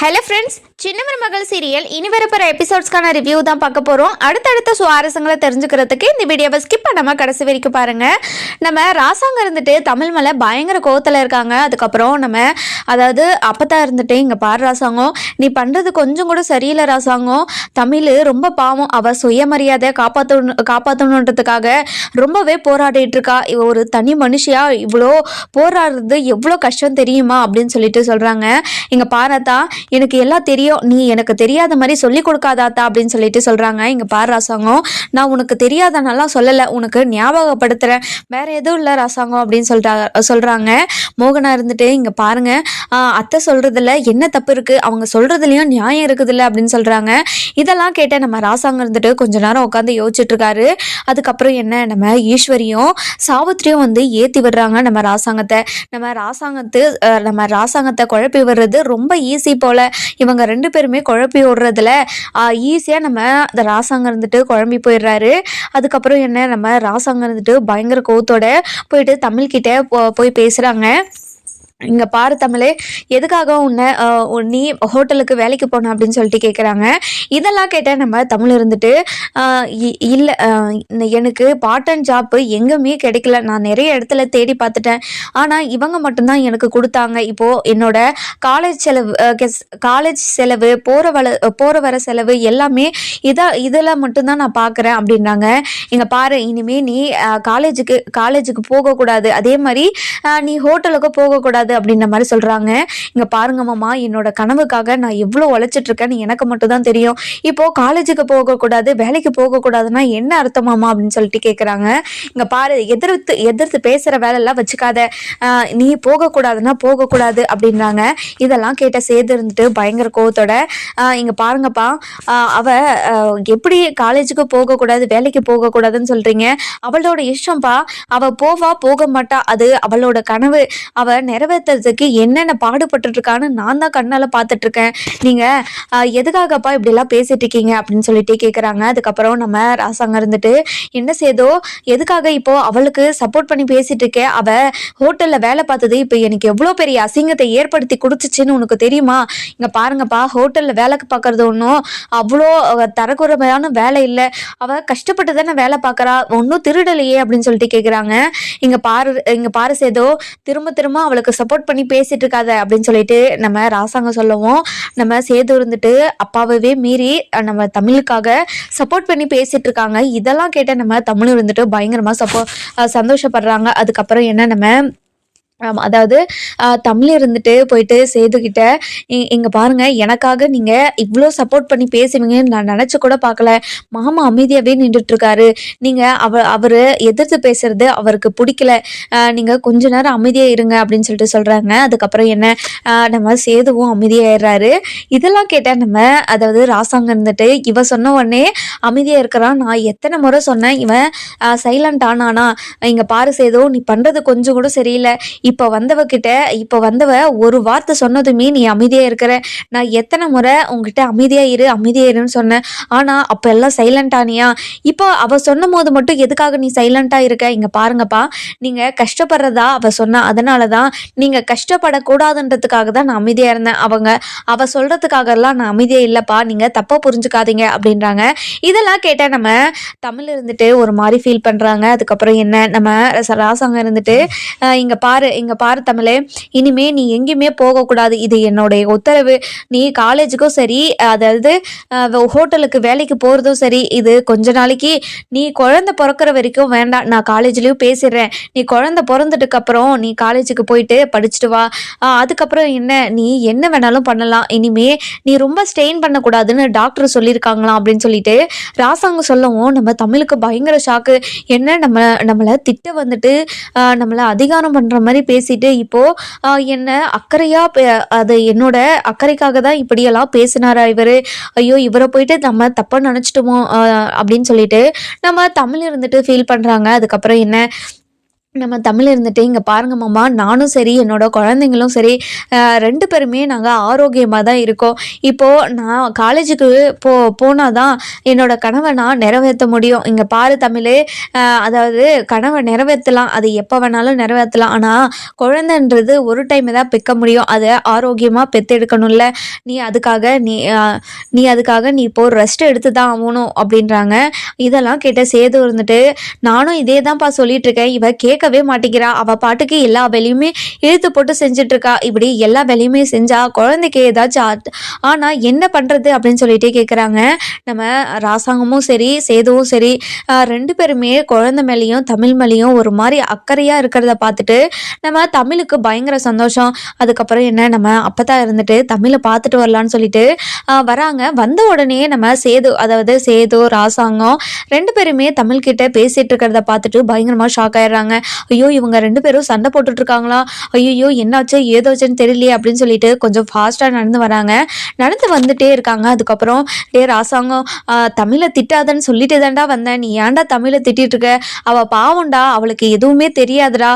Hello friends சின்ன மகள் serial இனி வரப்போகிற எபிசோட்ஸ்க்கான ரிவ்யூ தான் பார்க்க போகிறோம் அடுத்தடுத்த சுவாரஸ்யங்களை தெரிஞ்சுக்கிறதுக்கு இந்த வீடியோவை ஸ்கிப் பண்ணாமல் கடைசி வரைக்கும் பாருங்கள் நம்ம ராசாங்க இருந்துட்டு தமிழ் மேலே பயங்கர கோவத்தில் இருக்காங்க. அதுக்கப்புறம் நம்ம அதாவது அப்பதான் இருந்துட்டு இங்கே பாரு ராசாங்கம் நீ பண்ணுறது கொஞ்சம் கூட சரியில்லை ராசாங்கம் தமிழ் ரொம்ப பாவம். அவள் சுயமரியாதை காப்பாற்றணும் காப்பாற்றணுன்றதுக்காக ரொம்பவே போராடிட்டு இருக்கா. இவ ஒரு தனி மனுஷியா இவ்வளோ போராடுறது எவ்வளோ கஷ்டம் தெரியுமா அப்படின்னு சொல்லிட்டு சொல்கிறாங்க இங்கே பாராத்தா எனக்கு எல்லாம் தெரியும். நீ எனக்கு தெரியாத மாதிரி சொல்லி கொடுக்காதாத்தா அப்படின்னு சொல்லிட்டு சொல்கிறாங்க இங்கே பாரு ராசாங்கம். நான் உனக்கு தெரியாதனாலாம் சொல்லலை. உனக்கு ஞாபகப்படுத்துகிறேன் வேற எதுவும் இல்லை ராசாங்கம் அப்படின்னு சொல்கிறா சொல்கிறாங்க மோகனா இருந்துட்டு இங்கே பாருங்க. அத்தை சொல்கிறதுல என்ன தப்பு இருக்குது அவங்க சொல்கிறதுலையும் நியாயம் இருக்குதுல்ல? அப்படின்னு சொல்கிறாங்க இதெல்லாம் கேட்ட நம்ம ராசாங்கம் இருந்துட்டு கொஞ்ச நேரம் உட்காந்து யோசிச்சுட்ருக்காரு. அதுக்கப்புறம் என்ன? நம்ம ஈஸ்வரியும் சாவித்திரியும் வந்து ஏற்றி விடுறாங்க நம்ம ராசாங்கத்தை. நம்ம ராசாங்கத்து நம்ம ராசாங்கத்தை குழப்பி விடுறது ரொம்ப ஈஸி போல் இவங்க ரெண்டு பேருமே குழப்பி விடுறதுல ஈஸியாக நம்ம அந்த ராசாங்கம் இருந்துட்டு குழம்பி போயிடுறாரு. அதுக்கப்புறம் என்ன நம்ம ராசாங்கம் இருந்துட்டு பயங்கர கோத்தோட போயிட்டு தமிழ்கிட்ட போய் பேசுகிறாங்க இங்கே பாரு தமிழே எதுக்காக உன்னை நீ ஹோட்டலுக்கு வேலைக்கு போன அப்படின்னு சொல்லிட்டு கேட்குறாங்க இதெல்லாம் கேட்டால் நம்ம தமிழ் இருந்துட்டு இல்லை எனக்கு பார்ட் அண்ட் ஜாப்பு எங்கேயுமே கிடைக்கல. நான் நிறைய இடத்துல தேடி பார்த்துட்டேன். ஆனால் இவங்க மட்டும்தான் எனக்கு கொடுத்தாங்க. இப்போது என்னோட காலேஜ் செலவு காலேஜ் செலவு போகிற வள போகிற வர செலவு எல்லாமே இதை இதில் மட்டும்தான் நான் பார்க்குறேன் அப்படின்றாங்க. இங்கே பாரு இனிமேல் நீ காலேஜுக்கு காலேஜுக்கு போகக்கூடாது. அதே மாதிரி நீ ஹோட்டலுக்கு போகக்கூடாது. அப்படின்ற மாதிரி சொல்கிறாங்க இங்கே பாருங்க மாமா என்னோட கனவுக்காக நான் எவ்வளோ உழைச்சிட்டு இருக்கேன்னு எனக்கு மட்டும் தான் தெரியும். இப்போ காலேஜுக்கு போகக்கூடாது வேலைக்கு போகக்கூடாதுன்னா என்ன அர்த்தமாமா அப்படின்னு சொல்லிட்டு கேட்குறாங்க இங்கே பாரு எதிர்த்து எதிர்த்து பேசுகிற வேலையெல்லாம் வச்சுக்காத. நீ போகக்கூடாதுன்னா போகக்கூடாது அப்படின்றாங்க. இதெல்லாம் கேட்ட சேர்ந்து இருந்துட்டு பயங்கர கோவத்தோட இங்கே இங்க பாருங்கப்பா அவ எப்படி காலேஜுக்கு போகக்கூடாது வேலைக்கு போகக்கூடாதுன்னு சொல்றீங்க? அவளோட இஷ்டம்ப்பா அவ போவா போக மாட்டா. அது அவளோட கனவு. அவ நிறைவேற்றுறதுக்கு என்னென்ன பாடுபட்டு இருக்கான்னு நான் தான் கண்ணால் பார்த்துட்டு இருக்கேன் நீங்கள் எதுக்காகப்பா இப்படிலாம் பேசிட்டு இருக்கீங்க அப்படின்னு சொல்லிட்டு கேட்குறாங்க அதுக்கப்புறம் நம்ம ராசாங்க இருந்துட்டு என்ன செய்தோ எதுக்காக இப்போ அவளுக்கு சப்போர்ட் பண்ணி பேசிட்டு இருக்கேன் அவ ஹோட்டலில் வேலை பார்த்தது இப்போ எனக்கு எவ்வளோ பெரிய அசிங்கத்தை ஏற்படுத்தி கொடுத்துச்சுன்னு உனக்கு தெரியுமா? இங்கே பாருங்கப்பா ஹோட்டலில் வேலைக்கு பார்க்கறது ஒன்றும் அவ்வளோ தரக்குறமையான தரக்குறைமையான வேலை இல்லை. அவ கஷ்டப்பட்டு தானே வேலை பார்க்குறா ஒன்றும் திருடலையே அப்படின்னு சொல்லிட்டு கேட்குறாங்க இங்கே பாரு இங்கே பாரு சேதோ திரும்ப திரும்ப அவளுக்கு சப்போர்ட் சப்போர்ட் பண்ணி பேசிட்டு இருக்காத அப்படின்னு சொல்லிட்டு நம்ம ராசாங்க சொல்லவும். நம்ம சேது இருந்துட்டு அப்பாவே மீறி நம்ம தமிழுக்காக சப்போர்ட் பண்ணி பேசிட்டு இருக்காங்க இதெல்லாம் கேட்ட நம்ம தமிழ் இருந்துட்டு பயங்கரமா சப்போ சந்தோஷப்படுறாங்க. அதுக்கப்புறம் என்ன நம்ம அதாவது தமிழ் இருந்துட்டு போயிட்டு சேதுக்கிட்ட இ- இங்க பாருங்க எனக்காக நீங்கள் இவ்வளோ சப்போர்ட் பண்ணி பேசுவீங்கன்னு நான் நினச்சி கூட பார்க்கல மாமா அமைதியாகவே நின்றுட்டுருக்காரு. நீங்கள் அவ அவர் எதிர்த்து பேசுறது அவருக்கு பிடிக்கல. நீங்கள் கொஞ்ச நேரம் அமைதியாக இருங்க அப்படின்னு சொல்லிட்டு சொல்கிறாங்க அதுக்கப்புறம் என்ன நம்ம சேதுவும் அமைதியாகிடுறாரு இதெல்லாம் கேட்டால் நம்ம அதாவது ராசாங்க இருந்துட்டு இவன் சொன்ன உடனே அமைதியாக இருக்கிறான். நான் எத்தனை முறை சொன்னேன் இவன் சைலண்ட் ஆனானா? இங்கே பாரு சேது நீ பண்ணுறது கொஞ்சம் கூட சரியில்லை. இப்போ வந்தவ கிட்ட இப்போ வந்தவ ஒரு வார்த்தை சொன்னதுமே நீ அமைதியா இருக்கிற. நான் எத்தனை முறை உங்ககிட்ட அமைதியா இரு அமைதியா இருன்னு சொன்னேன். ஆனா அப்ப எல்லாம் சைலண்ட் ஆனியா இப்போ அவ சொன்னும் போது மட்டும் எதுக்காக நீ சைலண்டா இருக்க? இங்க பாருங்கப்பா. நீங்க கஷ்டப்படுறதா அவ சொன்னா அதனாலதான் நீங்க கஷ்டப்படக்கூடாதுன்றதுக்காக தான் நான் அமைதியா இருந்தேன். அவங்க அவ சொல்றதுக்காக எல்லாம் நான் அமைதியா இல்லப்பா. நீங்க தப்பாக புரிஞ்சுக்காதீங்க அப்படின்றாங்க. இதெல்லாம் கேட்டால் நம்ம தமிழ் இருந்துட்டு ஒரு மாதிரி ஃபீல் பண்றாங்க. அதுக்கப்புறம் என்ன? நம்ம ரச- ராசாங்க இருந்துட்டு இங்கே இங்க பாரு இங்க பாரு தமிழே இனிமே நீ எங்கேயுமே போகக்கூடாது. இது என்னுடைய உத்தரவு. நீ காலேஜுக்கும் சரி அதாவது ஹோட்டலுக்கு வேலைக்கு போகிறதும் சரி இது கொஞ்ச நாளைக்கு நீ குழந்தை பிறக்கிற வரைக்கும் வேண்டாம். நான் காலேஜ்லேயும் பேசிடுறேன். நீ குழந்தை பிறந்ததுக்கு அப்புறம் நீ காலேஜுக்கு போயிட்டு படிச்சுட்டு வா. அதுக்கப்புறம் என்ன? நீ என்ன வேணாலும் பண்ணலாம். இனிமே நீ ரொம்ப ஸ்ட்ரெயின் பண்ணக்கூடாதுன்னு டாக்டர் சொல்லியிருக்காங்களாம் அப்படின்னு சொல்லிட்டு ராசாங்க சொல்லவும் நம்ம தமிழுக்கு பயங்கர ஷாக்கு என்ன நம்ம நம்மளை திட்ட வந்துட்டு நம்மளை அதிகாரம் பண்ணுற மாதிரி பேசிட்டு இப்போ என்னை என்ன அக்கறையா பே- அது என்னோட அக்கறைக்காக தான் இப்படியெல்லாம் பேசினாரா இவரு? ஐயோ இவரை போயிட்டு நம்ம தப்பா நினைச்சிட்டோமோ அப்படின்னு சொல்லிட்டு நம்ம தமிழ் இருந்துட்டு ஃபீல் பண்றாங்க. அதுக்கப்புறம் என்ன? நம்ம தமிழ் இருந்துட்டு இங்கே பாருங்க மாமா நானும் சரி என்னோட குழந்தைங்களும் சரி ரெண்டு பேருமே நாங்கள் ஆரோக்கியமாக தான் இருக்கோம். இப்போது நான் காலேஜுக்கு போ போனால் தான் என்னோட கனவை நான் நிறைவேற்ற முடியும். இங்கே பாரு தமிழ் அதாவது கனவை நிறைவேற்றலாம். அது எப்போ வேணாலும் நிறைவேற்றலாம். ஆனால் குழந்தைன்றது ஒரு டைம் தான் பெக்க முடியும். அதை ஆரோக்கியமாக பெற்றெடுக்கணும்ல. நீ அதுக்காக நீ நீ அதுக்காக நீ இப்போ ரெஸ்ட் எடுத்து தான் ஆகணும் அப்படின்றாங்க. இதெல்லாம் கேட்ட சேது இருந்துட்டு நானும் இதே தான்ப்பா சொல்லிட்டு இவ கே கேட்கவே மாட்டேங்கிறா. அவ பாட்டுக்கு எல்லா வேலையுமே இழுத்து போட்டு செஞ்சுட்டு இருக்கா இப்படி எல்லா வேலையுமே செஞ்சா குழந்தைக்கு ஏதாச்சும் ஆனால் ஆனா என்ன பண்றது அப்படின்னு சொல்லிட்டு கேட்குறாங்க நம்ம ராசாங்கமும் சரி சேதுவும் சரி ரெண்டு பேருமே குழந்தை மேலேயும் தமிழ் மேலேயும் ஒரு மாதிரி அக்கறையா இருக்கிறத பார்த்துட்டு நம்ம தமிழுக்கு பயங்கர சந்தோஷம். அதுக்கப்புறம் என்ன நம்ம அப்பதான் இருந்துட்டு தமிழை பார்த்துட்டு வரலான்னு சொல்லிட்டு வராங்க. வந்த உடனே நம்ம சேது அதாவது சேது ராசாங்கம் ரெண்டு பேருமே தமிழ் கிட்ட பேசிட்டு இருக்கிறத பார்த்துட்டு பயங்கரமா ஷாக் ஆயிடுறாங்க. ஐயோ இவங்க ரெண்டு பேரும் சண்டை போட்டுட்டு இருக்காங்களா ஐயோ என்னாச்சு? ஏதோச்சுன்னு தெரியலையே அப்படின்னு சொல்லிட்டு கொஞ்சம் ஃபாஸ்டா நடந்து வராங்க. நடந்து வந்துட்டே இருக்காங்க. அதுக்கப்புறம் டே ராசாங்கம் ஆஹ், தமிழை திட்டாதன்னு சொல்லிட்டு தான்டா வந்தேன். நீ ஏன்டா தமிழை திட்டிட்டு இருக்க அவ பாவம்டா. அவளுக்கு எதுவுமே தெரியாதுடா.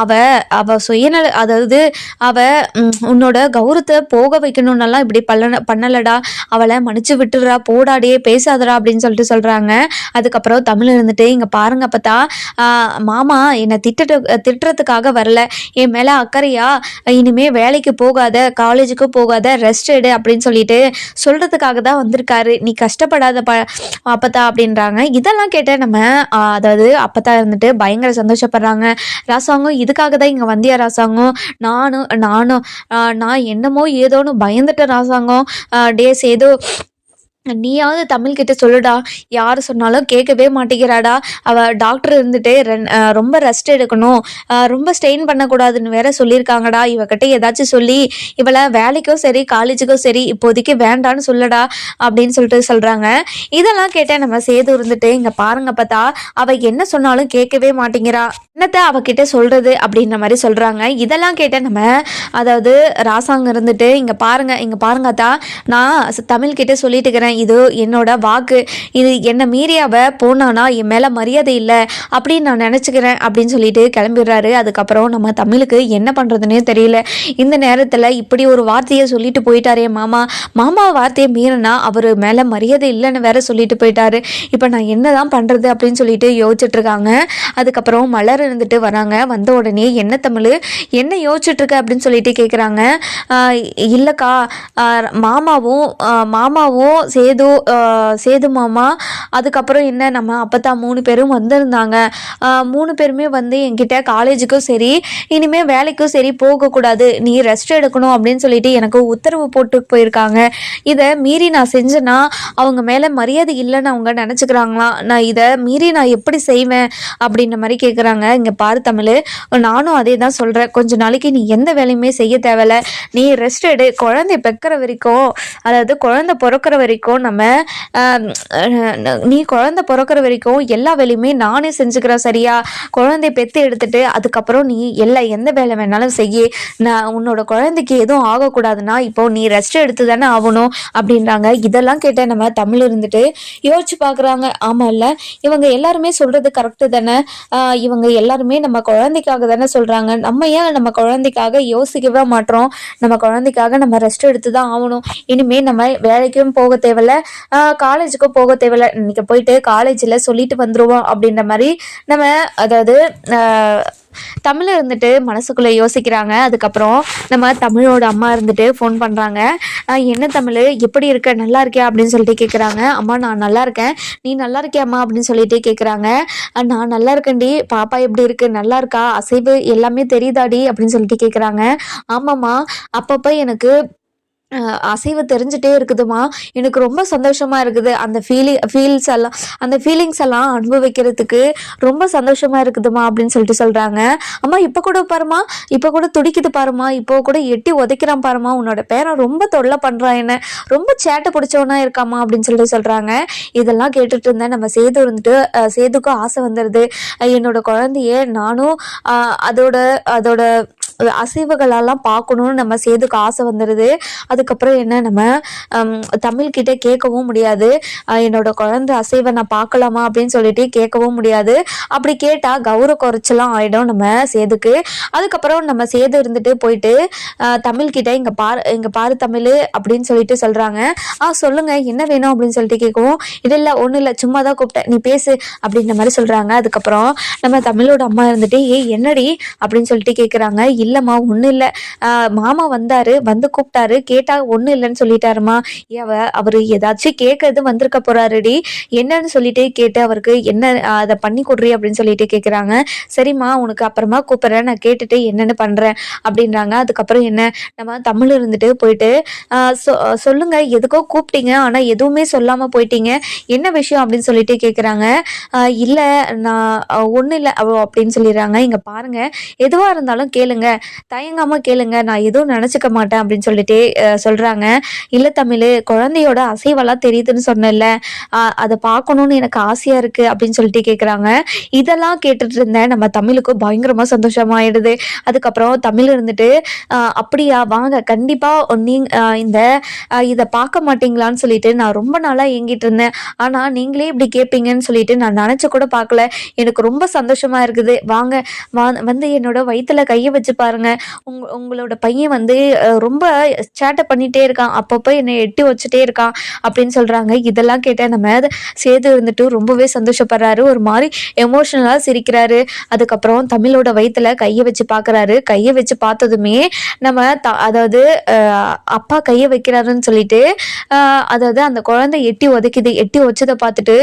அவ அவ சுயநல அதாவது அவ உன்னோட கௌரவத்தை போக வைக்கணும்னெல்லாம் இப்படி பண்ண பண்ணலடா. அவளை மன்னிச்சு விட்டுடுறா. போடாடே பேசாதடா அப்படின்னு சொல்லிட்டு சொல்றாங்க. அதுக்கப்புறம் தமிழ் இருந்துட்டு இங்க பாருங்க பார்த்தா மாமா என்னை திட்டு திட்டுறதுக்காக வரல. என் மேலே அக்கறையா? இனிமே வேலைக்கு போகாத காலேஜுக்கு போகாத ரெஸ்ட் எடு அப்படின்னு சொல்லிட்டு சொல்கிறதுக்காக தான் வந்திருக்காரு. நீ கஷ்டப்படாத ப அப்பத்தா அப்படின்றாங்க. இதெல்லாம் கேட்ட நம்ம அதாவது அப்பத்தா இருந்துட்டு பயங்கர சந்தோஷப்படுறாங்க. ராசாங்கம் இதுக்காக தான் இங்கே வந்தியா ராசாங்கம்? நானும் நானும் நான் என்னமோ ஏதோன்னு பயந்துட்டேன் ராசாங்கம். டேஸ் ஏதோ நீயாவது தமிழ் கிட்ட சொல்லுடா. யார் சொன்னாலும் கேட்கவே மாட்டேங்கிறாடா. அவ டாக்டர் இருந்துட்டு ரென்- ரொம்ப ரெஸ்ட் எடுக்கணும். ரொம்ப ஸ்ட்ரெயின் பண்ணக்கூடாதுன்னு வேற சொல்லியிருக்காங்கடா. இவகிட்ட ஏதாச்சும் சொல்லி இவளை வேலைக்கும் சரி காலேஜுக்கும் சரி இப்போதைக்கு வேண்டான்னு சொல்லடா அப்படின்னு சொல்லிட்டு சொல்கிறாங்க இதெல்லாம் கேட்ட நம்ம சேது இருந்துட்டு இங்கே பாருங்க பார்த்தா அவ என்ன சொன்னாலும் கேட்கவே மாட்டேங்கிறா. என்னத்தை அவகிட்ட சொல்கிறது அப்படின்ற மாதிரி சொல்கிறாங்க இதெல்லாம் கேட்ட நம்ம அதாவது ராசாங்க இருந்துட்டு இங்கே பாருங்க இங்கே பாருங்க நான் தமிழ்கிட்ட சொல்லிட்டு இருக்கிறேன் இது என்னோட வாக்கு. இது என்னை மீறி அவ போனானா என் மேலே மரியாதை இல்லை அப்படின்னு நான் நினச்சிக்கிறேன் அப்படின்னு சொல்லிட்டு கிளம்பிடுறாரு. அதுக்கப்புறம் நம்ம தமிழுக்கு என்ன பண்ணுறதுனே தெரியல. இந்த நேரத்தில் இப்படி ஒரு வார்த்தையை சொல்லிட்டு போயிட்டாரே மாமா. மாமா வார்த்தையை மீறினா அவர் மேலே மரியாதை இல்லைன்னு வேற சொல்லிட்டு போயிட்டாரு. இப்போ நான் என்னதான் பண்ணுறது அப்படின்னு சொல்லிட்டு யோசிச்சுட்டு இருக்காங்க. அதுக்கப்புறம் மலர் இருந்துட்டு வராங்க. வந்த உடனே என்ன தமிழ்? என்ன யோசிச்சுட்டு இருக்க? அப்படின்னு சொல்லிட்டு கேட்குறாங்க இல்லைக்கா. மாமாவும் மாமாவும் சரி சேது சேது மாமா அதுக்கப்புறம் என்ன நம்ம அப்பத்தா மூணு பேரும் வந்திருந்தாங்க. மூணு பேருமே வந்து என்கிட்ட காலேஜுக்கும் சரி இனிமேல் வேலைக்கும் சரி போகக்கூடாது. நீ ரெஸ்ட் எடுக்கணும் அப்படின்னு சொல்லிட்டு எனக்கு உத்தரவு போட்டு போயிருக்காங்க. இதை மீறி நான் செஞ்சேன்னா அவங்க மேலே மரியாதை இல்லைன்னு அவங்க நினச்சிக்கிறாங்களாம் நான் இதை மீறி நான் எப்படி செய்வேன்? அப்படின்ற மாதிரி கேட்குறாங்க இங்கே பாரு தமிழ் நானும் அதே தான் சொல்கிறேன் கொஞ்ச நாளைக்கு நீ எந்த வேலையுமே செய்ய தேவையில்ல. நீ ரெஸ்ட் எடு. குழந்தை பெக்கிற வரைக்கும் அதாவது குழந்தை பிறக்கிற வரைக்கும் நம்ம நீ குழந்தை பிறக்கிற வரைக்கும் எல்லா வேலையுமே நானே செஞ்சுக்கிறேன் சரியா? குழந்தை பெற்று எடுத்துட்டு அதுக்கப்புறம் நீ எல்லா எந்த வேலை வேணாலும் செய்ய. நான் உன்னோட குழந்தைக்கு எதுவும் ஆகக்கூடாதுன்னா இப்போ நீ ரெஸ்ட் எடுத்து தானே ஆகணும் அப்படின்றாங்க. இதெல்லாம் கேட்ட நம்ம தமிழ் இருந்துட்டு யோசிச்சு பார்க்குறாங்க ஆமாம் இல்லை இவங்க எல்லாருமே சொல்றது கரெக்டு தானே? இவங்க எல்லாருமே நம்ம குழந்தைக்காக தானே சொல்றாங்க. நம்ம ஏன் நம்ம குழந்தைக்காக யோசிக்கவே மாட்டோம் நம்ம குழந்தைக்காக நம்ம ரெஸ்ட் எடுத்து தான் ஆகணும். இனிமேல் நம்ம வேலைக்கும் போக தேவையில்ல. காலேஜுக்கும் போக தேவையில்ல. இன்னைக்கு போயிட்டு காலேஜில் சொல்லிட்டு வந்துடுவோம் அப்படின்ற மாதிரி நம்ம அதாவது தமிழ் இருந்துட்டு மனசுக்குள்ளே யோசிக்கிறாங்க. அதுக்கப்புறம் நம்ம தமிழோட அம்மா இருந்துட்டு ஃபோன் பண்ணுறாங்க என்ன தமிழ்? எப்படி இருக்க? நல்லா இருக்கியா? அப்படின்னு சொல்லிட்டு கேட்குறாங்க அம்மா நான் நல்லா இருக்கேன். நீ நல்லா இருக்கியாம்மா? அப்படின்னு சொல்லிட்டு கேட்குறாங்க நான் நல்லா இருக்கேன்டி. பாப்பா எப்படி இருக்கு? நல்லா இருக்கா? அசைவு எல்லாமே தெரியுதாடி? அப்படின்னு சொல்லிட்டு கேட்குறாங்க ஆமாம்மா. அப்பப்போ எனக்கு அசைவு தெரிஞ்சுட்டே இருக்குதுமா எனக்கு ரொம்ப சந்தோஷமா இருக்குது. அந்த ஃபீலிங் ஃபீல்ஸ் எல்லாம் அந்த ஃபீலிங்ஸ் எல்லாம் அனுபவிக்கிறதுக்கு ரொம்ப சந்தோஷமா இருக்குதுமா அப்படின்னு சொல்லிட்டு சொல்கிறாங்க அம்மா இப்போ கூட பாருமா இப்போ கூட துடிக்குது பாருமா இப்போ கூட எட்டி உதைக்கிறான் பாருமா உன்னோட பேரன் ரொம்ப தொல்லை பண்ணுறான் என்ன. ரொம்ப சேட்டை பிடிச்சவனா இருக்காமா அப்படின்னு சொல்லிட்டு சொல்கிறாங்க இதெல்லாம் கேட்டுட்டு இருந்தேன். நம்ம சேது இருந்துட்டு சேதுக்கும் ஆசை வந்துடுது என்னோட குழந்தைய நானும் அதோட அதோட அசைவுகளெல்லாம் பார்க்கணுன்னு நம்ம சேதுக்கு ஆசை வந்துடுது அதுக்கப்புறம் என்ன நம்ம தமிழ்கிட்ட கேட்கவும் முடியாது. என்னோட குழந்தை அசைவை நான் பார்க்கலாமா அப்படின்னு சொல்லிட்டு கேட்கவும் முடியாது. அப்படி கேட்டால் கௌரவ குறைச்சலாம் ஆகிடும் நம்ம சேதுக்கு அதுக்கப்புறம் நம்ம சேது இருந்துட்டு போயிட்டு தமிழ்கிட்ட இங்கே பாரு இங்கே பாரு தமிழ் அப்படின்னு சொல்லிட்டு சொல்கிறாங்க ஆ சொல்லுங்கள் என்ன வேணும் அப்படின்னு சொல்லிட்டு கேட்கவும் இல்லை இல்லை ஒன்றும் இல்லை சும்மா தான் கூப்பிட்டேன். நீ பேசு அப்படின்ற மாதிரி சொல்கிறாங்க அதுக்கப்புறம் நம்ம தமிழோட அம்மா இருந்துட்டு ஏய் என்னடி? அப்படின்னு சொல்லிட்டு கேட்குறாங்க இல்லைம்மா ஒன்றும் இல்லை. மாமா வந்தார் வந்து கூப்பிட்டாரு. கேட்டால் ஒன்றும் இல்லைன்னு சொல்லிட்டாருமா அவ அவர் ஏதாச்சும் கேட்கறது வந்திருக்க போகிறாருடி என்னன்னு சொல்லிட்டு கேட்டு அவருக்கு என்ன அதை பண்ணி கொடுறி அப்படின்னு சொல்லிட்டு கேட்குறாங்க சரிம்மா உனக்கு அப்புறமா கூப்பிட்றேன். நான் கேட்டுட்டு என்னென்னு பண்ணுறேன் அப்படின்றாங்க. அதுக்கப்புறம் என்ன நம்ம தமிழ் இருந்துட்டு போயிட்டு சொ- சொல்லுங்க எதுக்கோ கூப்பிட்டீங்க ஆனால் எதுவுமே சொல்லாமல் போயிட்டீங்க. என்ன விஷயம் அப்படின்னு சொல்லிட்டு கேட்குறாங்க இல்லை நான் ஒன்றும் இல்லை அப்படின்னு சொல்லிடுறாங்க. இங்கே பாருங்க எதுவாக இருந்தாலும் கேளுங்க. தயங்காமல் கேளுங்க நான் எதுவும் நினச்சிக்க மாட்டேன் அப்படின்னு சொல்லிட்டு சொல்றாங்க. இல்லை தமிழ் குழந்தையோட அசைவெல்லாம் தெரியுதுன்னு சொன்னேன்ல. அதை பார்க்கணுன்னு எனக்கு ஆசையாக இருக்குது அப்படின்னு சொல்லிட்டு கேட்குறாங்க இதெல்லாம் கேட்டுட்டு இருந்தேன். நம்ம தமிழுக்கு பயங்கரமாக சந்தோஷமாயிடுது. அதுக்கப்புறம் தமிழ் இருந்துட்டு அஹ், அப்படியா வாங்க கண்டிப்பாக நீங்க அஹ், இந்த இதை பார்க்க மாட்டீங்களான்னு சொல்லிட்டு நான் ரொம்ப நாளாக ஏங்கிட்டு இருந்தேன். ஆனால் நீங்களே இப்படி கேட்பீங்கன்னு சொல்லிட்டு நான் நினைச்சு கூட பார்க்கல. எனக்கு ரொம்ப சந்தோஷமா இருக்குது. வாங்க வந்து என்னோட வயித்துல கையை வச்சு பாருங்க. உங்க உங்களோட பையன் வந்து ரொம்ப சேட்டை பண்ணிட்டே இருக்கான். அப்பப்போ என்னை எட்டி வச்சுட்டே இருக்கான் அப்படின்னு சொல்றாங்க. இதெல்லாம் கேட்ட நம்ம சேது இருந்துட்டு ரொம்பவே சந்தோஷப்படுறாரு. ஒரு மாதிரி எமோஷனலாக சிரிக்கிறாரு. அதுக்கப்புறம் தமிழோட வயிற்றுல கையை வச்சு பார்க்குறாரு கையை வச்சு பார்த்ததுமே நம்ம த அதாவது அப்பா கையை வைக்கிறாருன்னு சொல்லிட்டு அதாவது அந்த குழந்தை எட்டி உதைக்குது எட்டி வச்சதை பார்த்துட்டு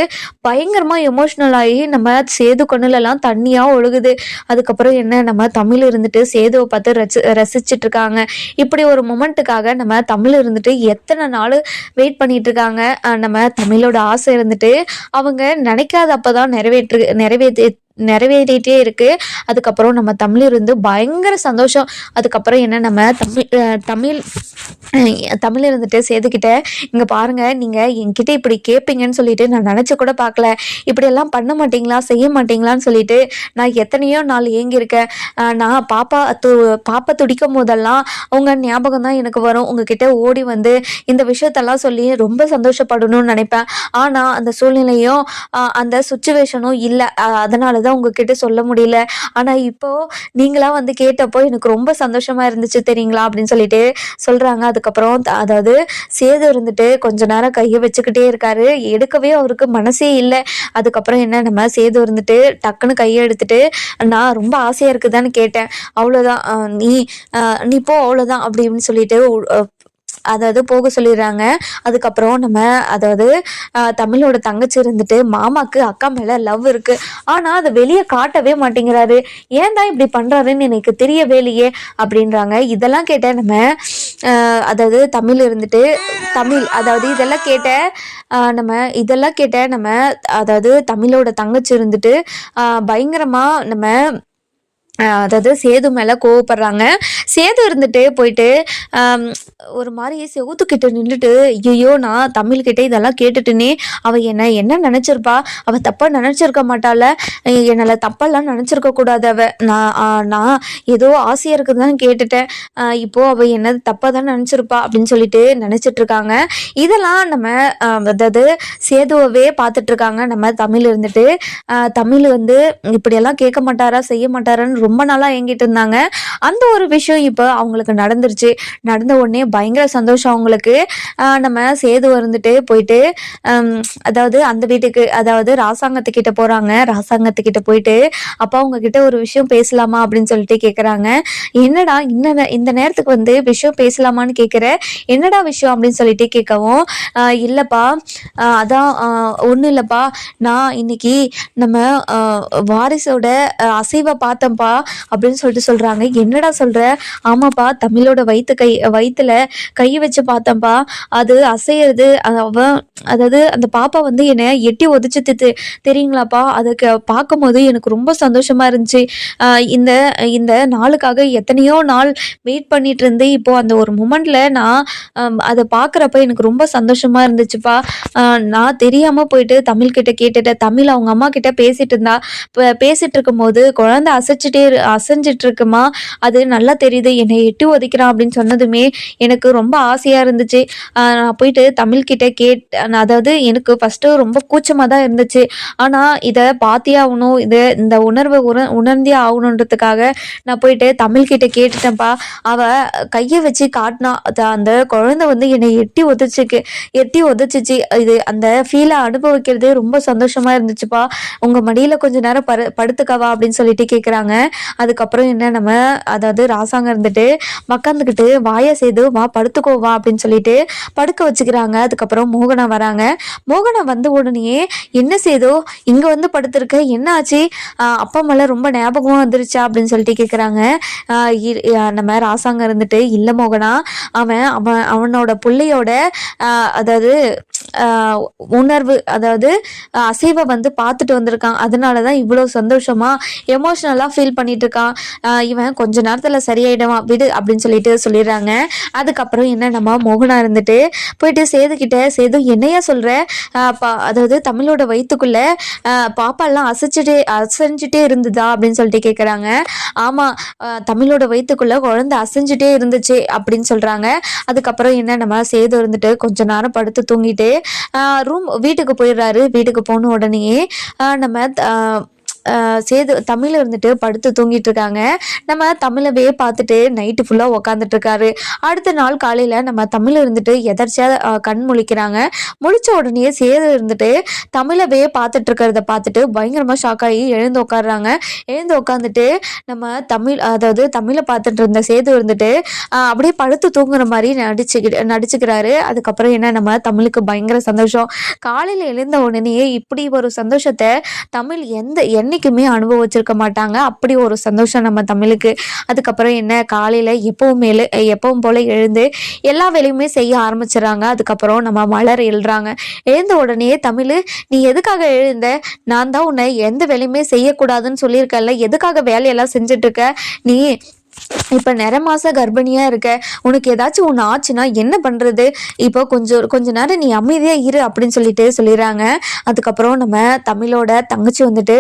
பயங்கரமா எமோஷ்னல் ஆகி நம்ம சேது கண்ணுலலாம் தண்ணியா ஒழுகுது. அதுக்கப்புறம் என்ன நம்ம தமிழ் இருந்துட்டு சேது சேதுவை பார்த்து ரசி ரசிச்சிட்டு இருக்காங்க இப்படி ஒரு மொமெண்ட்டுக்காக நம்ம தமிழ் இருந்துட்டு எத்தனை நாள் வெயிட் பண்ணிட்டு இருக்காங்க நம்ம தமிழோட ஆசை இருந்துட்டு அவங்க நினைக்காத அப்பதான் நிறைவேற்று நிறைவேற்றி நிறைவேறிட்டே இருக்குது அதுக்கப்புறம் நம்ம தமிழ் இருந்து பயங்கர சந்தோஷம். அதுக்கப்புறம் என்ன நம்ம தமிழ் தமிழ் தமிழ் இருந்துட்டு சேதுக்கிட்ட இங்கே பாருங்கள் நீங்கள் என்கிட்ட இப்படி கேட்பீங்கன்னு சொல்லிட்டு நான் நினச்சி கூட பார்க்கல இப்படியெல்லாம் பண்ண மாட்டீங்களா? செய்ய மாட்டீங்களான்னு சொல்லிட்டு நான் எத்தனையோ நாள் ஏங்கியிருக்கேன். நான் பாப்பா து பாப்பா துடிக்கும் போதெல்லாம் உங்கள் ஞாபகம் தான் எனக்கு வரும். உங்ககிட்ட ஓடி வந்து இந்த விஷயத்தெல்லாம் சொல்லி ரொம்ப சந்தோஷப்படணும்னு நினைப்பேன். ஆனால் அந்த சூழ்நிலையும் அந்த சுச்சுவேஷனும் இல்லை. அதனால தான் உங்ககிட்ட சொல்ல முடியல. ஆனால் இப்போ நீங்களா வந்து கேட்டப்போ எனக்கு ரொம்ப சந்தோஷமா இருந்துச்சு தெரியுங்களா? அப்படின்னு சொல்லிட்டு சொல்றாங்க. அதுக்கப்புறம் த- அதாவது சேது இருந்துட்டு கொஞ்ச நேரம் கையை வச்சுக்கிட்டே இருக்காரு. எடுக்கவே அவருக்கு மனசே இல்லை. அதுக்கப்புறம் என்ன நம்ம சேது இருந்துட்டு டக்குன்னு கையை எடுத்துட்டு நான் ரொம்ப ஆசையா இருக்குதான்னு கேட்டேன். அவ்வளோதான் நீ நீ போ அவ்வளோதான் அப்படின்னு சொல்லிட்டு அதாவது போக சொல்லிடுறாங்க. அதுக்கப்புறம் நம்ம அதாவது தமிழோட தங்கச்சி இருந்துட்டு மாமாக்கு அக்கா மேலே லவ் இருக்கு. ஆனால் அதை வெளியே காட்டவே மாட்டேங்கிறாரு. ஏன் தான் இப்படி பண்ணுறாருன்னு எனக்கு தெரியவே இல்லையே அப்படின்றாங்க. இதெல்லாம் கேட்ட நம்ம அதாவது தமிழ் இருந்துட்டு தமிழ் அதாவது இதெல்லாம் கேட்ட நம்ம இதெல்லாம் கேட்ட நம்ம அதாவது தமிழோட தங்கச்சி இருந்துட்டு பயங்கரமாக நம்ம அதாவது சேது மேலே கோவப்படுறாங்க. சேது இருந்துட்டு போயிட்டு ஒரு மாதிரி செவுத்துக்கிட்ட நின்றுட்டு ஐயோ நான் தமிழ்கிட்ட இதெல்லாம் கேட்டுட்டுனே. அவள் என்ன என்ன நினச்சிருப்பா? அவள் தப்பாக நினச்சிருக்க மாட்டாள? என்னால் தப்பெல்லாம் நினச்சிருக்க கூடாது அவ. நான் நான் ஏதோ ஆசையாக இருக்குதுன்னு கேட்டுட்டேன். இப்போது அவள் என்ன தப்பாக தான் நினச்சிருப்பா? அப்படின்னு சொல்லிட்டு நினச்சிட்ருக்காங்க இதெல்லாம் நம்ம அதாவது சேதுவவே பார்த்துட்ருக்காங்க நம்ம தமிழ் இருந்துட்டு தமிழ் வந்து இப்படியெல்லாம் கேட்க மாட்டாரா செய்ய மாட்டாரான்னு ரொம்ப நாளாக இயங்கிட்டு இருந்தாங்க. அந்த ஒரு விஷயம் இப்போ அவங்களுக்கு நடந்துருச்சு. நடந்த உடனே பயங்கர சந்தோஷம் அவங்களுக்கு. நம்ம சேது வந்துட்டு போயிட்டு அதாவது அந்த வீட்டுக்கு அதாவது ராசாங்கத்துக்கிட்ட போகிறாங்க ராசாங்கத்துக்கிட்ட போயிட்டு அப்பா உங்ககிட்ட ஒரு விஷயம் பேசலாமா அப்படின்னு சொல்லிட்டு கேட்குறாங்க என்னடா இன்ன நே- இந்த நேரத்துக்கு வந்து விஷயம் பேசலாமான்னு கேட்குற என்னடா விஷயம் அப்படின்னு சொல்லிட்டு கேட்கவும் இல்லைப்பா அதான் ஒன்றும் இல்லைப்பா. நான் இன்னைக்கு நம்ம வாரிசோட அசைவை பார்த்தேன்ப்பா. அப்படின்னு சொல்லிட்டு சொல்கிறாங்க என்னடா சொல்கிற ஆமாப்பா தமிழோட வயிற்று கை வயிற்றுல கை வச்சு பார்த்தேன்ப்பா. அது அசையிறது அது அவன் அதாவது அந்த பாப்பா வந்து என்னை எட்டி உதச்சு தெரியுங்களாப்பா? அதுக்கு பார்க்கும்போது எனக்கு ரொம்ப சந்தோஷமா இருந்துச்சு. இந்த இந்த நாளுக்காக எத்தனையோ நாள் வெயிட் பண்ணிட்டு இருந்து இப்போ அந்த ஒரு மூமெண்ட்ல நான் அதை பார்க்குறப்ப எனக்கு ரொம்ப சந்தோஷமா இருந்துச்சுப்பா. நான் தெரியாம போயிட்டு தமிழ் கிட்ட கேட்டுட்டேன். தமிழ் அவங்க அம்மா கிட்ட பேசிட்டு இருந்தா இப்போ பேசிட்டு இருக்கும்போது குழந்தை அசைச்சிட்டே அசைஞ்சிட்டு இருக்குமா அது நல்லா தெரியுது. என்னை எட்டி உதைக்கிறான் அப்படின்னு சொன்னதுமே எனக்கு ரொம்ப ஆசையாக இருந்துச்சு. நான் போயிட்டு தமிழ்கிட்ட கேட் அதாவது எனக்கு ஃபஸ்ட்டு ரொம்ப கூச்சமாக தான் இருந்துச்சு. ஆனால் இதை பார்த்தே ஆகணும். இதை இந்த உணர்வை உண உணர்ந்தே ஆகணுன்றதுக்காக நான் போயிட்டு தமிழ்கிட்ட கேட்டுட்டேன்ப்பா. அவள் கையை வச்சு காட்டினா அது அந்த குழந்தை வந்து என்னை எட்டி உதச்சிக்கு எட்டி உதச்சிச்சு இது அந்த ஃபீலை அனுபவிக்கிறதே ரொம்ப சந்தோஷமாக இருந்துச்சுப்பா. உங்கள் மடியில் கொஞ்ச நேரம் பரு படுத்துக்கவா அப்படின்னு சொல்லிட்டு கேட்குறாங்க அதுக்கப்புறம் என்ன நம்ம அதாவது ராசாங்க இருந்துட்டு மக்காந்துக்கிட்டு வாயை செய்து வா படுத்துக்கோ வா அப்படின்னு சொல்லிட்டு படுக்க வச்சுக்கிறாங்க. அதுக்கப்புறம் மோகனா வராங்க. மோகனா வந்த உடனே என்ன செய்தோ இங்கே வந்து படுத்திருக்க? என்ன ஆச்சு? அப்பா மேலே ரொம்ப ஞாபகம் வந்துருச்சா? அப்படின்னு சொல்லிட்டு கேட்குறாங்க நம்ம ராசாங்க இருந்துட்டு இல்லை மோகனா அவன் அவன் அவனோட பிள்ளையோட அதாவது உணர்வு அதாவது அசைவை வந்து பார்த்துட்டு வந்திருக்கான். அதனால தான் இவ்வளோ சந்தோஷமா எமோஷ்னலாக ஃபீல் பண்ணிட்டு இருக்கான் இவன் கொஞ்ச நேரத்தில் சரியாயிடுவான். விடு அப்படின்னு சொல்லிட்டு சொல்லிடுறாங்க. அதுக்கப்புறம் என்ன நம்ம மோகனா இருந்துட்டு போயிட்டு சேதுக்கிட்ட சேது என்னையா சொல்கிற அதாவது தமிழோட வயிற்றுக்குள்ள பாப்பாலாம் அசைச்சிட்டே அசைஞ்சிட்டே இருந்ததா? அப்படின்னு சொல்லிட்டு கேட்குறாங்க ஆமாம் தமிழோட வயிற்றுக்குள்ள குழந்தை அசைஞ்சிட்டே இருந்துச்சு அப்படின்னு சொல்கிறாங்க அதுக்கப்புறம் என்ன நம்ம சேது இருந்துட்டு கொஞ்ச நேரம் படுத்து தூங்கிட்டு ரூம் வீட்டுக்கு போயிடுறாரு. வீட்டுக்கு போன உடனேயே நம்ம சேது தமிழ் இருந்துட்டு படுத்து தூங்கிட்டு இருக்காங்க நம்ம தமிழவே பார்த்துட்டு நைட்டு ஃபுல்லாக உக்காந்துட்டு இருக்காரு அடுத்த நாள் காலையில் நம்ம தமிழ் இருந்துட்டு எதர்ச்சியா கண் முழிக்கிறாங்க. முழிச்ச உடனே சேது இருந்துட்டு தமிழவே பார்த்துட்டு இருக்கிறத பார்த்துட்டு பயங்கரமாக ஷாக் ஆகி எழுந்து உட்காடுறாங்க எழுந்து உட்காந்துட்டு நம்ம தமிழ் அதாவது தமிழை பார்த்துட்டு இருந்த சேது இருந்துட்டு அப்படியே படுத்து தூங்குற மாதிரி நடிச்சுக்கிட்டு நடிச்சுக்கிறாரு. அதுக்கப்புறம் என்ன நம்ம தமிழுக்கு பயங்கர சந்தோஷம். காலையில் எழுந்த உடனே இப்படி ஒரு சந்தோஷத்தை தமிழ் எந்த என்றைக்குமே அனுபவிச்சிருக்க மாட்டாங்க. அப்படி ஒரு சந்தோஷம் நம்ம தமிழுக்கு. அதுக்கப்புறம் என்ன காலையில் எப்பவும் மேலே எப்பவும் போல் எழுந்து எல்லா வேலையுமே செய்ய ஆரம்பிச்சிடறாங்க. அதுக்கப்புறம் நம்ம மலர் எழுறாங்க எழுந்த உடனே தமிழ் நீ எதுக்காக எழுந்த? நான் தான் உன்னை எந்த வேலையுமே செய்யக்கூடாதுன்னு சொல்லியிருக்கல எதுக்காக வேலையெல்லாம் செஞ்சுட்டு இருக்க? நீ இப்போ நிற மாச கர்ப்பிணியா இருக்க உனக்கு ஏதாச்சும் ஒன்று ஆச்சுன்னா என்ன பண்றது? இப்போ கொஞ்சம் கொஞ்ச நேரம் நீ அமைதியாக இரு அப்படின்னு சொல்லிட்டு சொல்லிடுறாங்க. அதுக்கப்புறம் நம்ம தமிழோட தங்கச்சி வந்துட்டு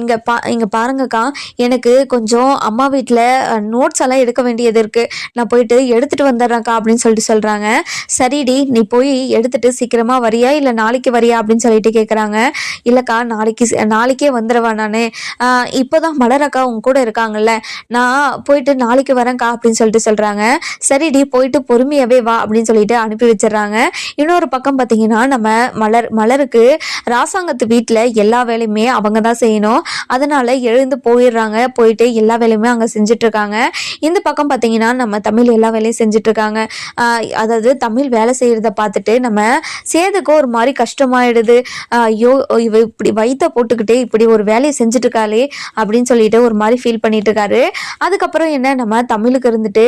இங்கே பா இங்கே பாருங்கக்கா எனக்கு கொஞ்சம் அம்மா வீட்டில் நோட்ஸ் எல்லாம் எடுக்க வேண்டியது இருக்குது நான் போயிட்டு எடுத்துட்டு வந்துடுறேன்க்கா அப்படின்னு சொல்லிட்டு சொல்கிறாங்க சரிடி நீ போய் எடுத்துட்டு சீக்கிரமாக வரியா? இல்லை நாளைக்கு வரியா? அப்படின்னு சொல்லிட்டு கேட்குறாங்க இல்லைக்கா நாளைக்கு நாளைக்கே வந்துடுவேன் நான். இப்போ தான் மலரக்கா உங்க கூட இருக்காங்கல்ல நான் போய் போயிட்டு நாளைக்கு வரேன்க்கா அப்படின்னு சொல்லிட்டு சொல்றாங்க. சரிடி போயிட்டு பொறுமையாகவே வா அப்படின்னு சொல்லிட்டு அனுப்பி வச்சிடுறாங்க. இன்னொரு பக்கம் பார்த்தீங்கன்னா நம்ம மலர் மலருக்கு ராசாங்கத்து வீட்டில் எல்லா வேலையுமே அவங்க தான் செய்யணும். அதனால எழுந்து போயிடுறாங்க. போயிட்டு எல்லா வேலையுமே அங்கே செஞ்சுட்டு இருக்காங்க இந்த பக்கம் பார்த்தீங்கன்னா நம்ம தமிழ் எல்லா வேலையும் செஞ்சுட்டு இருக்காங்க அதாவது தமிழ் வேலை செய்கிறத பார்த்துட்டு நம்ம சேதுக்கு ஒரு மாதிரி கஷ்டமாயிடுது. ஐயோ இவ இப்படி வயிற்ற போட்டுக்கிட்டே இப்படி ஒரு வேலையை செஞ்சுட்டு இருக்காளே அப்படின்னு சொல்லிட்டு ஒரு மாதிரி ஃபீல் பண்ணிட்டு இருக்காரு அதுக்கப்புறம் என்ன நம்ம தமிழுக்கு இருந்துட்டு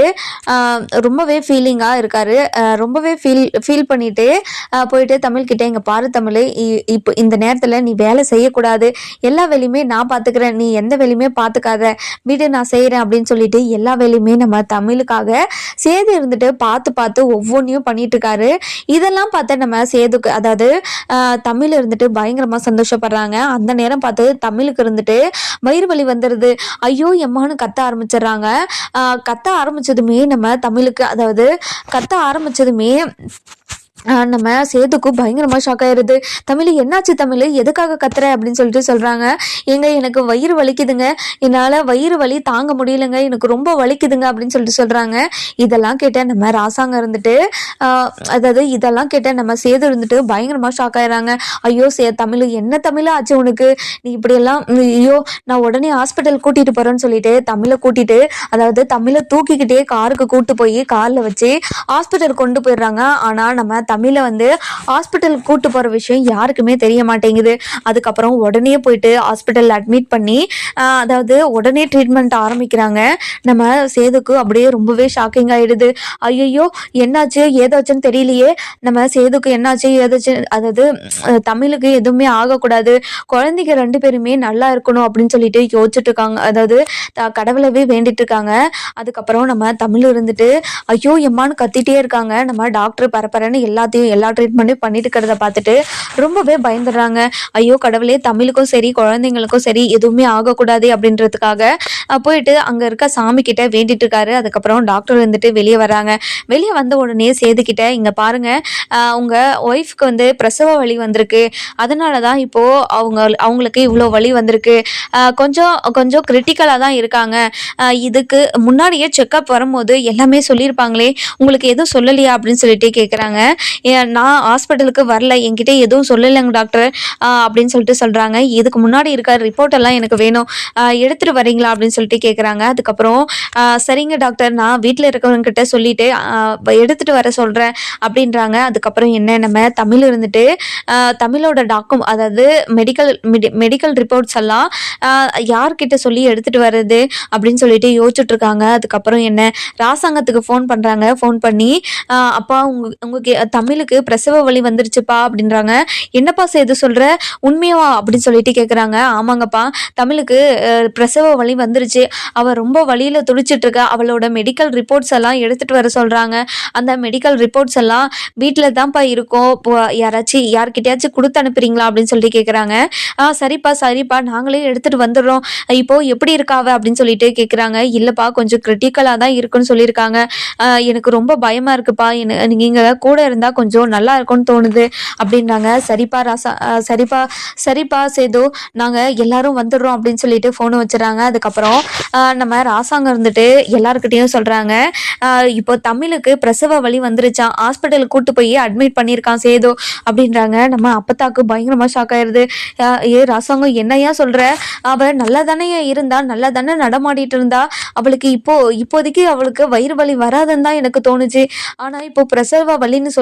ரொம்பவே ஃபீலிங்காக இருக்காரு. ரொம்பவே ஃபீல் ஃபீல் பண்ணிட்டு போயிட்டு தமிழ்கிட்ட இங்கே பாரு தமிழ் இ- இப்போ இந்த நேரத்தில் நீ வேலை செய்யக்கூடாது. எல்லா வேலையுமே நான் பார்த்துக்கிறேன் நீ எந்த வேலையுமே பார்த்துக்காத வீடு நான் செய்கிறேன் அப்படின்னு சொல்லிட்டு எல்லா வேலையுமே நம்ம தமிழுக்காக சேது இருந்துட்டு பார்த்து பார்த்து ஒவ்வொன்றையும் பண்ணிட்டு இருக்காரு இதெல்லாம் பார்த்து நம்ம சேதுக்கு அதாவது தமிழ் இருந்துட்டு பயங்கரமாக சந்தோஷப்படுறாங்க. அந்த நேரம் பார்த்து தமிழுக்கு இருந்துட்டு வயிறு வலி வந்துடுது ஐயோ எம்மான்னு கத்த ஆரம்பிச்சிடுறாங்க. கத்த ஆரம்பிச்சதுமே நம்ம தமிழுக்கு அதாவது கத்த ஆரம்பிச்சதுமே நம்ம சேதுக்கும் பயங்கரமா ஷாக் ஆயிருது. தமிழ் என்னாச்சு தமிழ்? எதுக்காக கத்துற? அப்படின்னு சொல்லிட்டு சொல்றாங்க. ஏங்க எனக்கு வயிறு வலிக்குதுங்க. என்னால வயிறு வலி தாங்க முடியலங்க. எனக்கு ரொம்ப வலிக்குதுங்க அப்படின்னு சொல்லிட்டு சொல்றாங்க. இதெல்லாம் கேட்ட நம்ம ராசாங்க இருந்துட்டு அதாவது இதெல்லாம் கேட்ட நம்ம சேது இருந்துட்டு பயங்கரமா ஷாக் ஆயிடுறாங்க ஐயோ சே தமிழ் என்ன தமிழ் ஆச்சு உனக்கு? நீ இப்படியெல்லாம் ஐயோ நான் உடனே ஹாஸ்பிட்டல் கூட்டிட்டு போறேன்னு சொல்லிட்டு தமிழை கூட்டிட்டு அதாவது தமிழை தூக்கிக்கிட்டே காருக்கு கூட்டு போய் கார்ல வச்சு ஹாஸ்பிட்டல் கொண்டு போயிடுறாங்க. ஆனா நம்ம தமிழை வந்து ஹாஸ்பிட்டலுக்கு கூட்டு போற விஷயம் யாருக்குமே தெரிய மாட்டேங்குது. அதுக்கப்புறம் உடனே போயிட்டு ஹாஸ்பிட்டல் அட்மிட் பண்ணி அதாவது உடனே ட்ரீட்மெண்ட் ஆரம்பிக்கிறாங்க. நம்ம சேதுக்கு அப்படியே ரொம்பவே ஷாக்கிங் ஆயிடுது. ஐயோ என்னாச்சு? ஏதாச்சுன்னு தெரியலையே. நம்ம சேதுக்கு என்னாச்சு? ஏதாச்சு அதாவது தமிழுக்கு எதுவுமே ஆகக்கூடாது. குழந்தைங்க ரெண்டு பேருமே நல்லா இருக்கணும் அப்படின்னு சொல்லிட்டு யோசிச்சுட்டு இருக்காங்க. அதாவது த- கடவுளவே வேண்டிட்டு இருக்காங்க. அதுக்கப்புறம் நம்ம தமிழ் இருந்துட்டு ஐயோ எம்மான்னு கத்திட்டே இருக்காங்க. நம்ம டாக்டர் பரப்பரன்னு எல்லா எல்லாத்தையும் எல்லா ட்ரீட்மெண்ட்டையும் பண்ணிட்டு இருக்கிறத பார்த்துட்டு ரொம்பவே பயந்துடுறாங்க. ஐயோ கடவுளே தமிழுக்கும் சரி குழந்தைங்களுக்கும் சரி எதுவுமே ஆகக்கூடாது அப்படின்றதுக்காக போயிட்டு அங்கே இருக்க சாமி கிட்ட வேண்டிட்டு இருக்காரு. அதுக்கப்புறம் டாக்டர் வந்துட்டு வெளியே வராங்க வெளியே வந்த உடனே சேதுக்கிட்ட இங்கே பாருங்க அவங்க ஒய்ஃப்க்கு வந்து பிரசவ வலி வந்திருக்கு. அதனால தான் இப்போ அவங்க அவங்களுக்கு இவ்வளோ வலி வந்திருக்கு. கொஞ்சம் கொஞ்சம் கிரிட்டிக்கலாக தான் இருக்காங்க. இதுக்கு முன்னாடியே செக்கப் வரும்போது எல்லாமே சொல்லியிருப்பாங்களே உங்களுக்கு எதுவும் சொல்லலையா? அப்படின்னு சொல்லிட்டு கேட்குறாங்க நான் ஹாஸ்பிட்டலுக்கு வரல என்கிட்ட எதுவும் சொல்லலைங்க டாக்டர். அப்படின்னு சொல்லிட்டு சொல்கிறாங்க இதுக்கு முன்னாடி இருக்க ரிப்போர்ட் எல்லாம் எனக்கு வேணும். எடுத்துகிட்டு எடுத்துட்டு வரீங்களா அப்படின்னு சொல்லிட்டு கேட்குறாங்க அதுக்கப்புறம் சரிங்க டாக்டர். நான் வீட்டில் இருக்கிறவங்க கிட்ட சொல்லிட்டு எடுத்துகிட்டு வர சொல்கிறேன் அப்படின்றாங்க. அதுக்கப்புறம் என்ன நம்ம தமிழ் இருந்துட்டு தமிழோட டாக்கும் அதாவது மெடிக்கல் மெடிக்கல் ரிப்போர்ட்ஸ் எல்லாம் யார்கிட்ட சொல்லி எடுத்துட்டு வர்றது அப்படின்னு சொல்லிட்டு யோசிச்சுட்டு இருக்காங்க. அதுக்கப்புறம் என்ன ராசாங்கத்துக்கு ஃபோன் பண்ணுறாங்க ஃபோன் பண்ணி அப்பா உங்க உங்களுக்கு தமிழுக்கு பிரசவ வலி வந்துருச்சுப்பா அப்படின்றாங்க. என்னப்பா செய்து சொல்கிற உண்மையாவா? அப்படின்னு சொல்லிட்டு கேட்குறாங்க ஆமாங்கப்பா தமிழுக்கு பிரசவ வலி வந்துருச்சு. அவள் ரொம்ப வழியில் துடிச்சிட்டு இருக்கா அவளோட மெடிக்கல் ரிப்போர்ட்ஸ் எல்லாம் எடுத்துகிட்டு வர சொல்கிறாங்க அந்த மெடிக்கல் ரிப்போர்ட்ஸ் எல்லாம் வீட்டில் தான்ப்பா இருக்கும். இப்போ யாராச்சும் யார்கிட்டயாச்சும் கொடுத்து அனுப்புறீங்களா அப்படின்னு சொல்லிட்டு கேட்குறாங்க ஆ சரிப்பா சரிப்பா. நாங்களே எடுத்துகிட்டு வந்துடுறோம். இப்போ எப்படி இருக்காவ? அப்படின்னு சொல்லிட்டு கேட்குறாங்க இல்லைப்பா கொஞ்சம் கிரிட்டிக்கலாக தான் இருக்குன்னு சொல்லியிருக்காங்க. எனக்கு ரொம்ப பயமாக இருக்குப்பா. என்ன நீங்கள் கூட இருந்தால் கொஞ்சம் நல்லா இருக்கும்னு தோணுது அப்படின்றாங்க. சரிப்பா ராசா சரிப்பா சரிப்பா சேது நாங்கள் எல்லாரும் வந்துடுறோம் அப்படின்னு சொல்லிட்டு ஃபோனை வச்சுறாங்க. அதுக்கப்புறம் நம்ம ராசாங்க இருந்துட்டு எல்லாருக்கிட்டேயும் சொல்கிறாங்க இப்போ தமிழுக்கு பிரசவ வலி வந்துருச்சான் ஹாஸ்பிட்டலுக்கு கூட்டு போய் அட்மிட் பண்ணியிருக்கான் சேது அப்படின்றாங்க. நம்ம அப்பத்தாக்கு பயங்கரமாக ஷாக் ஆயிருது. ஏ ராசாங்கம் என்னையா சொல்கிற அவள் நல்லா தானே இருந்தா? நல்லா தானே நடமாடிட்டு இருந்தா? அவளுக்கு இப்போ இப்போதைக்கு அவளுக்கு வயிறு வலி வராதுன்னு தான் எனக்கு தோணுச்சு. ஆனால் இப்போ பிரசவ வலின்னு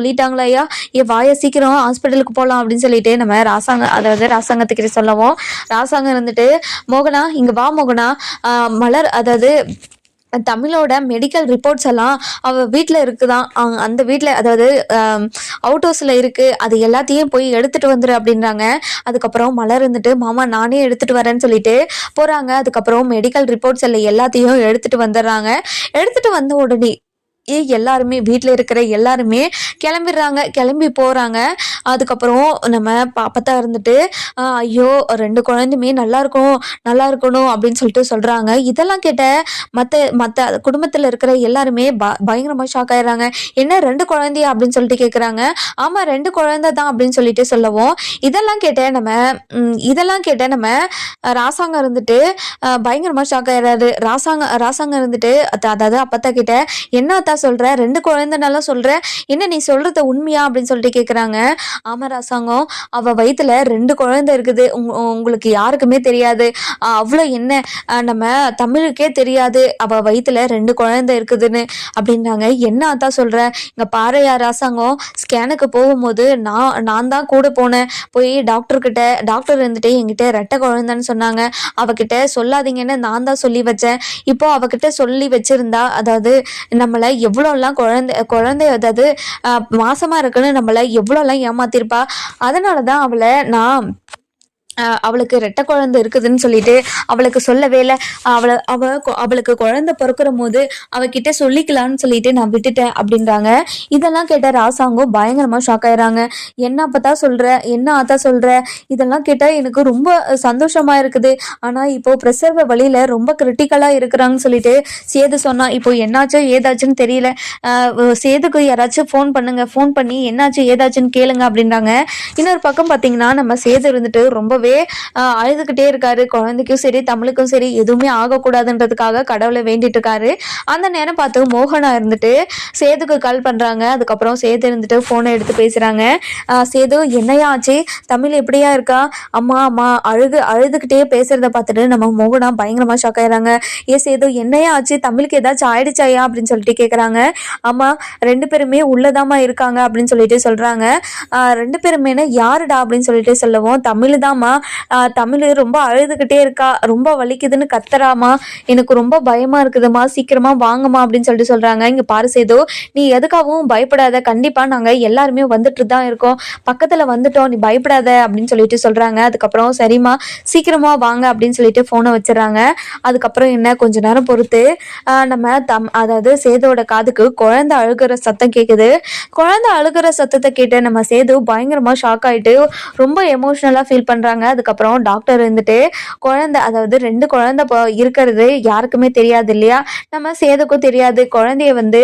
ஐயா ஏ வாய சீக்கிரம் ஹாஸ்பிட்டலுக்கு போகலாம் அப்படின்னு சொல்லிட்டு நம்ம ராசாங்க அதாவது ராசாங்கத்துக்கிட்ட சொல்லவும். ராசாங்கம் இருந்துட்டு மோகனா இங்கே வா மோகனா. மலர் அதாவது தமிழோட மெடிக்கல் ரிப்போர்ட்ஸ் எல்லாம் அவள் வீட்டில் இருக்குதான் அந்த வீட்டில் அதாவது அவுட் ஹவுஸில் இருக்குது அது எல்லாத்தையும் போய் எடுத்துகிட்டு வந்துரு அப்படின்றாங்க. அதுக்கப்புறம் மலர் இருந்துட்டு மாமா நானே எடுத்துகிட்டு வரேன்னு சொல்லிட்டு போகிறாங்க அதுக்கப்புறம் மெடிக்கல் ரிப்போர்ட்ஸ் எல்லாம் எல்லாத்தையும் எடுத்துகிட்டு வந்துடுறாங்க. எடுத்துகிட்டு வந்த உடனே எல்லாருமே வீட்டில் இருக்கிற எல்லாருமே கிளம்பிடுறாங்க கிளம்பி போகிறாங்க அதுக்கப்புறம் நம்ம பாப்பத்தா இருந்துட்டு ஐயோ ரெண்டு குழந்தையுமே நல்லா இருக்கும் நல்லா இருக்கணும் அப்படின்னு சொல்லிட்டு சொல்கிறாங்க இதெல்லாம் கேட்ட மற்ற மற்ற குடும்பத்தில் இருக்கிற எல்லாருமே ப பயங்கரமாக ஷாக் ஆயிடுறாங்க. என்ன ரெண்டு குழந்தையா? அப்படின்னு சொல்லிட்டு கேட்குறாங்க ஆமாம் ரெண்டு குழந்தை தான் அப்படின்னு சொல்லிட்டு சொல்லவும். இதெல்லாம் கேட்ட நம்ம இதெல்லாம் கேட்ட நம்ம ராசாங்கம் ராசாங்க இருந்துட்டு பயங்கரமாக ஷாக் ஆயிடுறாரு. ராசாங்க ராசாங்க இருந்துட்டு அதாவது அப்பத்தா கிட்ட என்ன அத்தா சொல்கிற ரெண்டு குழந்தைனால சொல்கிற என்ன நீ சொல்கிறது உண்மையா அப்படின்னு சொல்லிட்டு கேட்குறாங்க ஆமாம் ராசாங்கம் அவள் வயித்துல ரெண்டு குழந்தை இருக்குது. உங்களுக்கு யாருக்குமே தெரியாது. அவ்வளோ என்ன? நம்ம தமிழுக்கே தெரியாது. அவள் வயித்துல ரெண்டு குழந்தை இருக்குதுன்னு அப்படின்றாங்க. என்ன அதான் சொல்கிறேன் இங்கே பாறையா ராசாங்கம் ஸ்கேனுக்கு போகும்போது நான் நான் தான் கூட போனேன். போய் டாக்டர்கிட்ட டாக்டர் இருந்துட்டு என்கிட்ட ரெட்டை குழந்தைன்னு சொன்னாங்க. அவகிட்ட சொல்லாதீங்கன்னு நான் தான் சொல்லி வச்சேன். இப்போ அவகிட்ட சொல்லி வச்சிருந்தா அதாவது நம்மளை எவ்வளோலாம் குழந்தை குழந்தை அதாவது ஆஹ், மாசமா இருக்குன்னு நம்மளை எவ்வளோலாம் ஏமாத்திருப்பா? அதனால தான் அவளை நான் அவளுக்கு ரெட்டை குழந்தை இருக்குதுன்னு சொல்லிட்டு அவளுக்கு சொல்லவே இல்லை. அவளை அவ அவளுக்கு குழந்தை பிறக்கிற போது அவகிட்ட சொல்லிக்கலாம்னு சொல்லிட்டு நான் விட்டுட்டேன் அப்படின்றாங்க. இதெல்லாம் கேட்ட ராசாங்கம் பயங்கரமா ஷாக் ஆயிடுறாங்க. என்ன அப்பதான் சொல்ற? என்ன ஆத்தா சொல்ற? இதெல்லாம் கேட்டா எனக்கு ரொம்ப சந்தோஷமா இருக்குது. ஆனா இப்போ பிரசர்வ வழியில ரொம்ப கிரிட்டிக்கலா இருக்கிறாங்கன்னு சொல்லிட்டு சேது சொன்னா இப்போ என்னாச்சோ ஏதாச்சுன்னு தெரியல. சேதுக்கு யாராச்சும் ஃபோன் பண்ணுங்க. ஃபோன் பண்ணி என்னாச்சு ஏதாச்சுன்னு கேளுங்க அப்படின்றாங்க. இன்னொரு பக்கம் பார்த்தீங்கன்னா நம்ம சேது இருந்துட்டு ரொம்பவே ஆஹ் அழுதுகிட்டே இருக்காரு. குழந்தைக்கும் சரி தமிழுக்கும் சரி எதுவுமே ஆகக்கூடாதுன்றதுக்காக கடவுளை வேண்டிட்டு இருக்காரு. அந்த நேரம் பார்த்து மோகனா இருந்துட்டு சேதுக்கு கால் பண்றாங்க. அதுக்கப்புறம் சேது இருந்துட்டு ஃபோனை எடுத்து பேசுறாங்க. சேது என்னையா ஆச்சு? தமிழ் எப்படியா இருக்கா? அம்மா அம்மா அழுகு அழுதுகிட்டே பேசுறத பார்த்துட்டு நம்ம மோகனா பயங்கரமா ஷாக் ஆயிடுறாங்க ஏ சேது என்னையா ஆச்சு? தமிழுக்கு ஏதாச்சும் ஆயிடுச்சாயா? அப்படின்னு சொல்லிட்டு கேட்குறாங்க ஆமா ரெண்டு பேருமே உள்ளதாமா இருக்காங்க அப்படின்னு சொல்லிட்டு சொல்றாங்க. ரெண்டு பேருமே யாருடா? அப்படின்னு சொல்லிட்டு சொல்லவும். தமிழ் தாம்மா தமிழ் ரொம்ப அழுதுகிட்டே இருக்கா? ரொம்ப வலிக்குதுன்னு கத்துறாமா? எனக்கு ரொம்ப பயமா இருக்குதுமா. சீக்கிரமா வாங்கம்மா அப்படின்னு சொல்லிட்டு சொல்றாங்க. இங்க பாரு சேதோ நீ எதுக்காகவும் பயப்படாத. கண்டிப்பா நாங்க எல்லாருமே வந்துட்டு தான் இருக்கோம். பக்கத்துல வந்துட்டோம். நீ பயப்படாத அப்படின்னு சொல்லிட்டு சொல்றாங்க. அதுக்கப்புறம் சரிம்மா சீக்கிரமா வாங்க அப்படின்னு சொல்லிட்டு போனை வச்சிடறாங்க. அதுக்கப்புறம் என்ன? கொஞ்ச நேரம் பொறுத்து நம்ம தம் அதாவது சேதோட காதுக்கு குழந்தை அழுகிற சத்தம் கேக்குது. குழந்தை அழுகிற சத்தத்தை கேட்டு நம்ம சேது பயங்கரமா ஷாக் ஆயிட்டு ரொம்ப எமோஷனலா ஃபீல் பண்றாங்க. அதுக்கப்புறம் டாக்டர் இருந்துட்டு குழந்தை அதாவது ரெண்டு குழந்தை இருக்கிறது யாருக்குமே தெரியாது இல்லையா? நம்ம சேதுக்கும் தெரியாது. குழந்தைய வந்து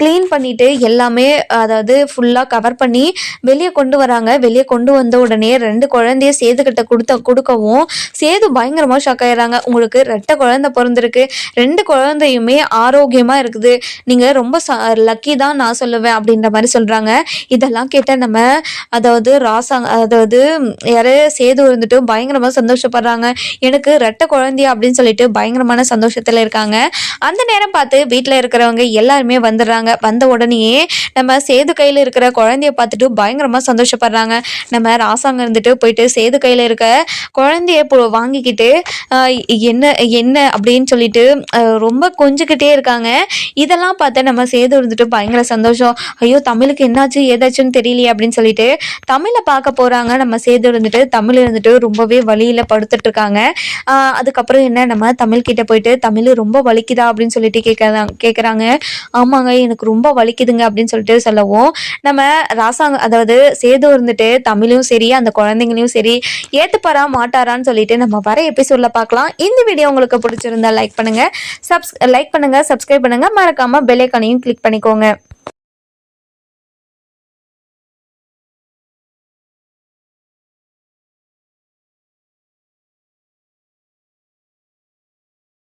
க்ளீன் பண்ணிட்டு எல்லாமே அதாவது ஃபுல்லா கவர் பண்ணி வெளியே கொண்டு வராங்க. வெளியே கொண்டு வந்த உடனே ரெண்டு குழந்தைய சேதுக்கிட்ட கொடுத்த கொடுக்கவும் சேது பயங்கரமாக ஷாக் ஆயிடுறாங்க. உங்களுக்கு ரெட்டை குழந்தை பிறந்திருக்கு. ரெண்டு குழந்தையுமே ஆரோக்கியமா இருக்குது. நீங்க ரொம்ப லக்கி தான் நான் சொல்லுவேன் அப்படின்ற மாதிரி சொல்றாங்க. இதெல்லாம் கேட்ட நம்ம அதாவது ராசாங்க அதாவது யாரு சேது இருந்துட்டு பயங்கரமா சந்தோஷப்படுறாங்க. எனக்கு ரெட்டை குழந்தையா அப்படின்னு சொல்லிட்டு பயங்கரமான சந்தோஷத்துல இருக்காங்க. அந்த நேரம் பார்த்து வீட்டில் இருக்கிறவங்க எல்லாருமே வந்துடுறாங்க. வந்த உடனேயே நம்ம சேது கையில் இருக்கிற குழந்தைய பார்த்துட்டு பயங்கரமாக சந்தோஷப்படுறாங்க. நம்ம ராசாங்க இருந்துட்டு போயிட்டு சேது கையில் இருக்க குழந்தைய போ வாங்கிக்கிட்டு என்ன என்ன அப்படின்னு சொல்லிட்டு ரொம்ப கொஞ்சிக்கிட்டே இருக்காங்க. இதெல்லாம் பார்த்து நம்ம சேது இருந்துட்டு பயங்கர சந்தோஷம். ஐயோ தமிழுக்கு என்னாச்சு? ஏதாச்சுன்னு தெரியலையே அப்படின்னு சொல்லிட்டு தமிழை பார்க்க போகிறாங்க நம்ம சேது இருந்துட்டு தமிழ் இருந்துட்டு ரொம்பவே வலியில் படுத்துட்டு இருக்காங்க அதுக்கப்புறம் என்ன நம்ம தமிழ் கிட்ட போயிட்டு தமிழ் ரொம்ப வலிக்குதா? அப்படின்னு சொல்லிட்டு கேட்கறாங்க கேட்குறாங்க ஆமாங்க எனக்கு ரொம்ப வலிக்குதுங்க அப்படின்னு சொல்லிட்டு சொல்லவும் நம்ம ராசாங்க அதாவது சேது இருந்துட்டு தமிழும் சரி அந்த குழந்தைங்களையும் சரி ஏத்துப்பாரா மாட்டாரான்னு சொல்லிட்டு நம்ம வர எபிசோட்ல பார்க்கலாம் இந்த வீடியோ உங்களுக்கு பிடிச்சிருந்தா லைக் பண்ணுங்க சப்ஸ் லைக் பண்ணுங்க சப்ஸ்கிரைப் பண்ணுங்க. மறக்காம பெல் ஐக்கானையும் கிளிக் பண்ணிக்கோங்க.